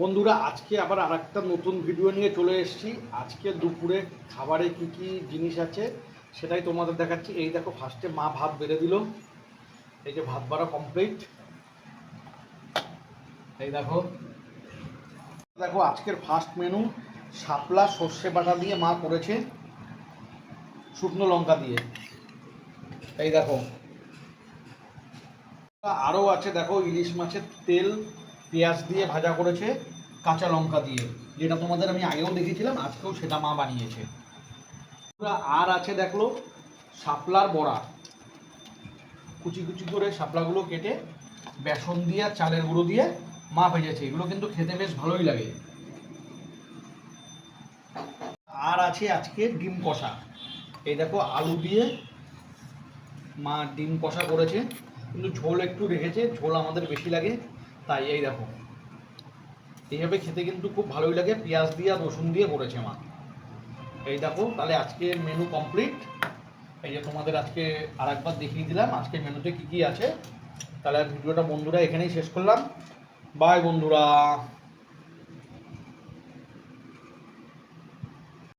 বন্ধুরা, আজকে আবার আর একটা নতুন ভিডিও নিয়ে চলে এসেছি। আজকে দুপুরে খাবারে কি কি জিনিস আছে সেটাই তোমাদের দেখাচ্ছি। এই দেখো ফার্স্টে মা ভাত বেড়ে দিল। এই যে ভাত বাড়া কমপ্লিট এই দেখো। দেখো, আজকের ফার্স্ট মেনু শাপলা, সর্ষে বাটা দিয়ে মা করেছে, শুকনো লঙ্কা দিয়ে। এই দেখো। আরও আছে, দেখো, ইলিশ মাছের তেল পেঁয়াজ দিয়ে ভাজা করেছে, কাঁচা লঙ্কা দিয়ে। যেটা তোমাদের আমি আগেও দেখেছিলাম, আজকেও সেটা মা বানিয়েছে। আর আছে দেখল, শাপলার বড়া। কুচি কুচি করে শাপলাগুলো কেটে বেসন দিয়ে, চালের গুঁড়ো দিয়ে মা ভেজেছে। এগুলো কিন্তু খেতে বেশ ভালোই লাগে। আর আছে আজকে ডিম কষা। এই দেখো আলু দিয়ে মা ডিম কষা করেছে। কিন্তু ঝোল একটু রেখেছে, ঝোল আমাদের বেশি লাগে। তাই, এই দেখো। এইভাবে খেতে কিন্তু খুব ভালোই লাগে। পেঁয়াজ দিয়ে রসুন দিয়ে করেছে মা। এই দেখো, তাহলে আজকে মেনু কমপ্লিট এই যে তোমাদের আজকে আর একবার দেখিয়ে দিলাম আজকে মেনুতে কী কী আছে। তাহলে ভিডিওটা বন্ধুরা এখানেই শেষ করলাম। বাই বন্ধুরা।